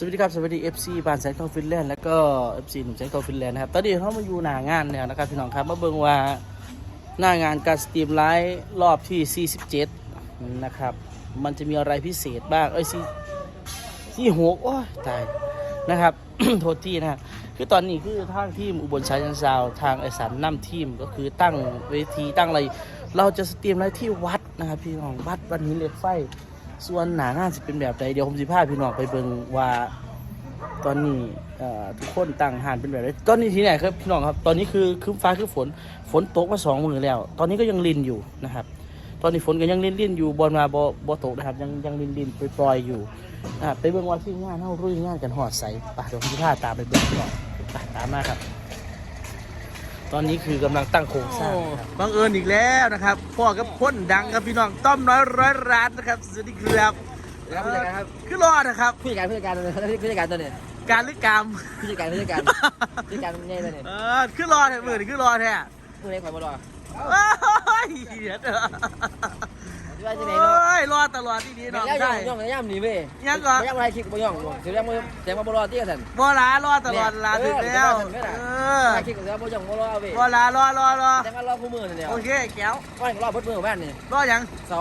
สวัสดีครับ สวัสดี FC บานแสนทองฟินแลนด์แล้วก็ FC หนุ่มแสนทองฟินแลนด์นะครับ ตอนนี้เขามาอยู่หน้างานเนี่ยนะครับพี่น้องครับ มาเบิ่งว่าหน้างานการสตรีมไลฟ์รอบที่ 47 นะครับ มันจะมีอะไรพิเศษบ้าง เอ้ยซีซีหกโอ้ยตายนะครับ โทษที่นะคือตอนนี้คือทางทีมอุบลชายันซาวทางไอสารน้ำทีมก็คือตั้งเวทีตั้งอะไร เราจะสตรีมไลฟ์ที่วัดนะครับพี่น้องวัดวันนี้เล็กไฟ ส่วนหนางานจะเป็นแบบใดเดี๋ยวผมสิพาพี่น้องไปเบิ่งว่าตอนนี้ทุกคนตั้งหานเป็นแบบใดตอนนี้ที่ไหนครับพี่น้องครับ ตอนนี้คือคือฟ้าคือฝนฝนตกมาสองมือแล้ว ตอนนี้ก็ยังลินอยู่นะครับ ตอนนี้ฝนก็ยังลินลินอยู่บอลมาบอบอตกนะครับ ยังยังลินลินปล่อยอยู่นะครับไปเบิ่งว่าที่งานเฮารุ่ยงานกันหอดใสไปเดี๋ยวผมสิพาตามไปเบิ่งก่อนไปตามมาครับ ตอนนี้คือกำลังตั้งโครงสร้างครับ บังเอิญอีกแล้วนะครับพ่อกับคนดังครับพี่น้องต้อมน้อยร้อยร้านนะครับสวัสดีครับครับผู้จัดการครับ คือรอดนะครับ ผู้จัดการผู้จัดการตัวนี้ผู้จัดการตัวนี้การหรือกรรมผู้จัดการผู้จัดการผู้จัดการง่ายตัวนี้เออคือรอดแท้มือนี่คือรอดแท้ผู้เล็กข่อยบ่รอโอ้ยเดี๋ยวเด้อที่ ว่าจะไหนโอเนาะ้ยรอดตลอดที่ดีน้องย่ได้ย่องย่ำนี่เว้ยยังก่อนย่ำอะไรคิดบ่ย่องเสียงบ่เสียงบ่รอที่กันบอลารอดตลอดลาถึงแล้วเอออะไรคิดก็เสียงบ่ย่องบ่รอเว้ยบอลารอรอรอแต่ว่ารอคู่มือนี่เดียวโอเคแก้วว่าก็รอพุทธมือบ้านนี่รอยังเสา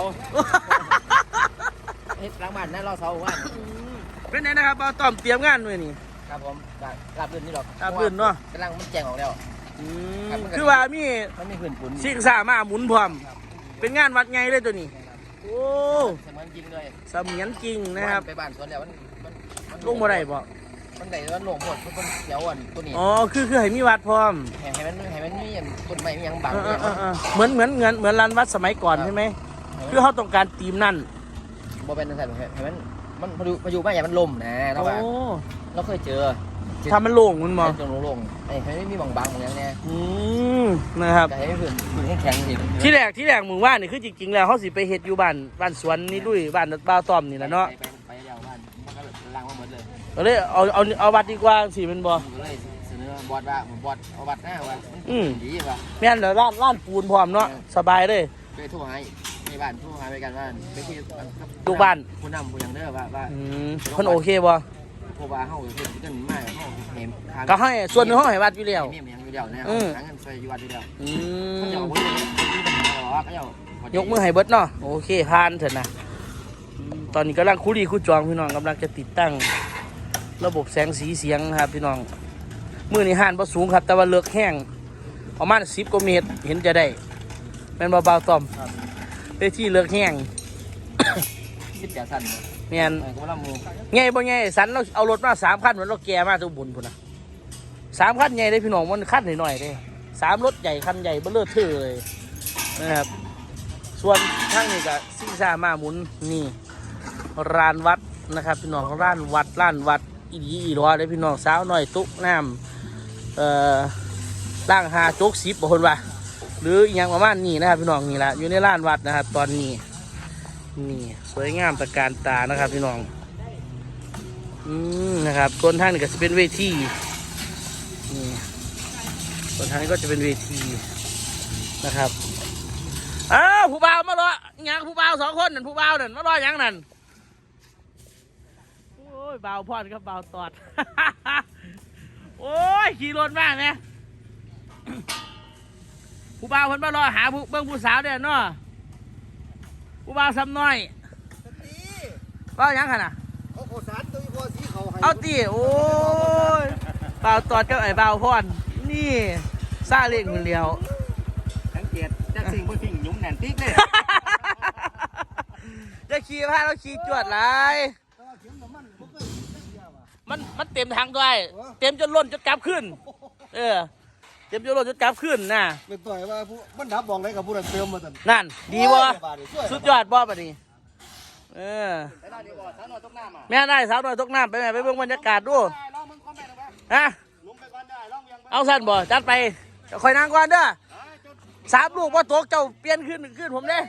เฮ็ดล้างบ้านนั่นรอเสาบ้านเป็นไงนะครับเอาต้อมเตรียมงานด้วยนี่ครับผมลาบลื่นนี่หรอกราบรื่นเนาะกำลังมันแจงออกแล้วอืครัมบมันก็คือว่ามีมันมีผื่นฝุ่นสิ่งสามาหมุนพร้อม เป็นงานวัดไงเลยตัวนี้ โอ้เสมือนจริงเลยเสมียนจริงนะครับ ไปบ้านสวนแล้วมันมันมันลงบ่ได้บ่มันได้มันหลงหมดมันเขียวอ่อนตัวนี้อ๋อคือคือให้มีวัดพร้อมให้ให้มันให้มันมีต้นไม้มีหยังบังเออเออเออเหมือนเหมือนเหมือนเหมือนร้านวัดสมัยก่อนใช่ไหมคือเขาต้องการตีมนั่นบ่เป็นจังซั่นให้ให้มันมันพายุพายุบ้านใหญ่มันลมนะเราโอ้ว่าเราเคยเจอ ทำมันโล่งมันมองให้ตรงลงๆให้ให้ไม่มีบังบังอย่างเนี้ยอืมนะครับก็ให้ไม่ผื่นผื่นแข็งๆสิที่แรกที่แรกหมู่บ้านนี่คือจริงๆแล้วเขาสิไปเฮ็ดอยู่บ้านบ้านสวนนี่ลุยบ้านบ้าวต้อมนี่แหละเนาะไปไปเดียวบ้านมันก็ล้างมาหมดเลยก็เลยเอาเอาเอาวัดดีกว่าสิแมันบ่ผมก็เลยเสนอบอดว่าบอดเอาบัดหน้าว่าอืมดีว่าแม่นแล้วร้านร้านปูนพร้อมเนาะสบายเลยไปโทั่วให้ในบ้านโทั่วหาไปกันว่าไปคุยกับลูกบ้านผู้นำผู้ยังเด้อว่าว่าอืมเพิ่นโอเคบ่ เพราะว่าเฮาเฮ็ดกันมาเฮาเห็นก็ให้ส่วนหนึงเขาให้วัดอยู่แล้ว มีมันยังอยู่เดียวนะอืมหาเงินใส่อยู่วัดอยู่เดียวอืเขาจะมเอาไว้ที่ปัญหาหรอเขาจะยกมือให้เบิดเนาะโอเคผ่านเถอะนะอืมตอนนี้กำลังคุรีคุจองพี่น้องกำลังจะติดตั้ง ระบบแสงสีเสียงครับพี่น้องมือนี่ห่านบ่สูงครับ แต่ว่าเลือกแห้งประมาณสิบกว่าเมตรเห็นจะได้แม่นเบาๆต่อมไปที่เลือกแห้ง คิดแต่สั้นแม่นเออก็ว่าเรามูไงบ่ไงสันเราเอารถมาสามคันเหมือนเราแก่มาทุกบุญพุ่นนะสามคันใหญ่เลยพี่น้องมันคันหน่อยๆเลยสามรถใหญ่คันใหญ่เบ้อเลือเทื่อเลยนะครับ ส่วนข้างนี้ก็ซิ่งซ่ามาหมุนนี่ร้านวัดนะครับ พี่น้องร้านวัดร้านวัดอีดีอีรอเลยพี่น้องสาวหน่อยตุ๊กน้ำเอ่อล่างหาโจ๊กสิบบางคนว่าหรืออหย่างประมาณนี้นะครับพี่น้องนี่แหละอยู่ในร้านวัดนะครับ ตอนนี้ นี่สวยงามตระการตานะครับพี่น้องอืมนะครับส่วนทางนี้ก็จะเป็นเวทีนี่ส่วนทางนี้ก็จะเป็นเวทีนะครับอ้าวผู้บ่าวมารอยังผู้บ่าวสองคนนั่นผู้บ่าวนั่นมารอยังนั่นโอ้ยบ่าวพอดครับบ่าวตอด โอ้ยขี่รถมากไหมผู้บ่าวเพิ่นมารอหาผู้เบิ่งผู้สาวเด้อเนาะ ผู้บ่าวซ้ำน้อยบ่าวหยังขนาดเขาโคสารตัวอีพอสีเขาให้เอาตีโอ้ยบ่าวตอดกับไอ้บ่าวพอนนี่ซาเล่งคนเดียว สังเกตจากสิ่งบนสิ่งยุ่งแน่นติ๊กเลยอย่าขี่พาเราขี่จวดไรแต่ว่าเข็มน้ำมันบ่เคยเห็นจักเที่ยว่ะมันมันเต็มทางด้วย เต็มจนล้นจนกลับขึ้น เออ เต็มจนล้นจนกลับขึ้นนะเป็นต่อยว่าผู้มันดับบอกอะไรกับผู้นั้นเติมมาตันนั่น ดีบ่สุดยอดบ่ปะนี่เออไอ้ด้านนี้บ่สารนอยตกน้ำอะแม่ได้สาวหน่อยตกน้ำไปแม่ไปเบิ่งบรรยากาศดูได้ลองมึงคอมเมนต์เอาไว้ฮะลงไปก่อนได้ลองยังไปเอาสั้นบ่จัดไปเดี๋ยวคอยนั่งก่อนเด้ออ้ายจุดสามลูกว่าตกเจ้าเปลี่ยนขึ้นขึ้นผมเด้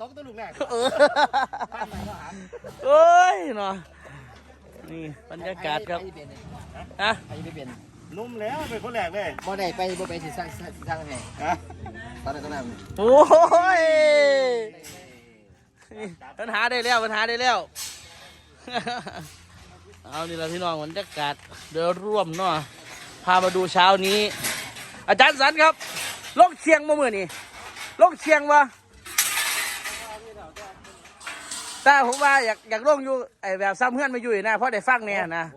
ตกตัวลูกแรกเออโอ้ยเนาะนี่บรรยากาศครับฮะไอ้ไม่เป็น นุ่มแล้วเป็นคนแรกเลยบ่ได้ไปบ่ไปสิสร้างสิสร้างให้ฮะตอนนั้นตอนนั้นโอ้ยปัญหาได้แล้วปัญหาได้แล้ว เอานี่ละพี่น้องบรรยากาศโดยร่วมเนาะพามาดูเช้านี้ อาจารย์สันครับลงเชียงมาเมื่อนี่ลงเชียงวะแต่ผมว่าอยากอยากลงอยู่ไอแบบซ้ำเพื่อนมาอยู่นะเพราะได้ฟังเนี่ยนะเ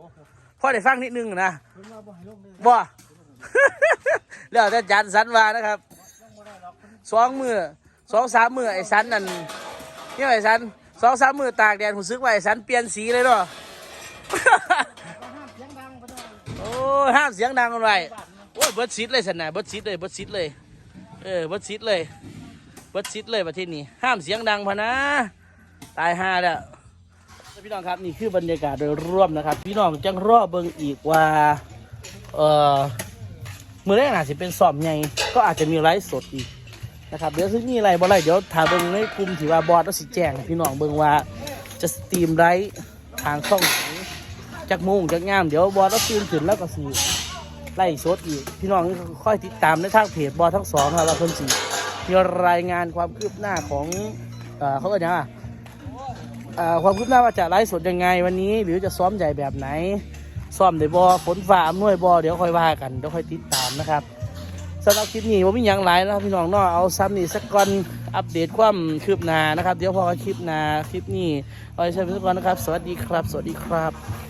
พราะได้ฟังนิดนึงนะบ่ แล้วแต่อาจารย์สันว่านะครับสองมือสองสามมือไอ้สันนั่นนี่ไอ้สันสองสามมือตากแดดผมซึกว่าไอ้สันเปลี่ยนสีเลยเนาะโอ้ยห้ามเสียงดังกันไว้โอ้ยเบิร์ดซิดเลยสันนะเบิร์ดซิดเลยเบิร์ดซิดเลยเออเบิร์ดซิดเลยเบิร์ดซิดเลยประเทศนี้ห้ามเสียงดังพะนะตายห่าแล้ว พี่น้องครับนี่คือบรรยากาศโดยรวมนะครับ พี่น้องจังรอเบิ่งอีกว่าเออมือแรกอาจจะเป็นสอบใหญ่ก็อาจจะมีไลฟ์สดอีกนะครับเดี๋ยวซึ่งมีอะไรบ่ไรเดี๋ยวถ่ายเบิ่งในกลุ่มที่ว่าบอสแล้วสิแจ้งพี่น้องเบิ่งว่าจะสตรีมไลฟ์ทางช่องจักโมงจักงามเดี๋ยวบอสต้องตื่นขึ้นแล้วก็สีไล่สดอีกพี่น้องค่อยติดตามในทางเพจบอสทั้งสองครับว่าเพิ่นสีมีรายงานความคืบหน้าของเออเขาก็จะอ่า ความคืบหน้าว่าจะไลฟ์สดยังไงวันนี้ หรือจะซ้อมใหญ่แบบไหน ซ้อมได้บอฝนฝ่าอำนวยบอเดี๋ยวค่อยว่ากันเดี๋ยวค่อยติดตามนะครับสำหรับคลิปนี้ผมมีอย่างไรนะครับพี่น้องเนาะเอาซ้ำนี่สักก่อนอัปเดตความคืบหน้านะครับ เดี๋ยวพอคลิปหน้าคลิปนี้เอาไว้ใช้เป็นสักก่อนนะครับ สวัสดีครับ สวัสดีครับ